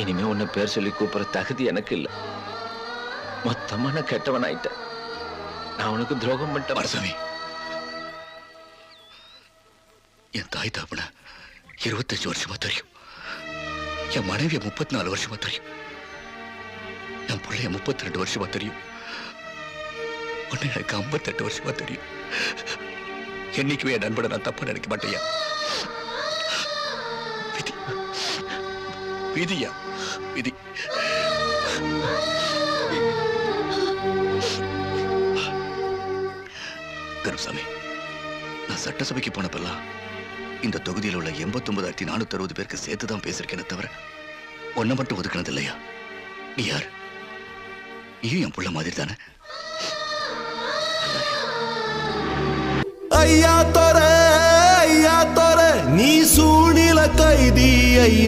இனிமே உன்னை பேர் சொல்லி கூப்பிடுற தகுதி எனக்கு இல்லை. மொத்தமா நான் கெட்டவன் ஆயிட்டேன் நான் உனக்கு துரோகம் பண்ணிட்டேன். மரசாமி என் தாய் தாப்பன இருபத்தஞ்சு வருஷமா தெரியும். என் மனைவியை முப்பத்தி நாலு வருஷமா தெரியும். என் பிள்ளைய முப்பத்தி ரெண்டு வருஷமா தெரியும். உன்னை எனக்கு ஐம்பத்தெட்டு வருஷமா தெரியும். என்னைக்குமே என் நண்பனை நான் தப்பா நினைக்க மாட்டேயா விதியா விதி. கருசாமி நான் சட்டசபைக்கு போனப்பெல்லாம் இந்த தொகுதியில் உள்ள எண்பத்தி ஒன்பதாயிரத்தி நானூத்தி அறுபது பேருக்கு சேர்த்து தான் பேசிருக்கேனே தவிர ஒன்ன மட்டும் ஒதுக்கினது இல்லையா? நீ யார்? நீயும் என் புள்ள மாதிரி தானே ஐயா தொர ஐயா தொர நீ சூழ்நில கைதி ஐயா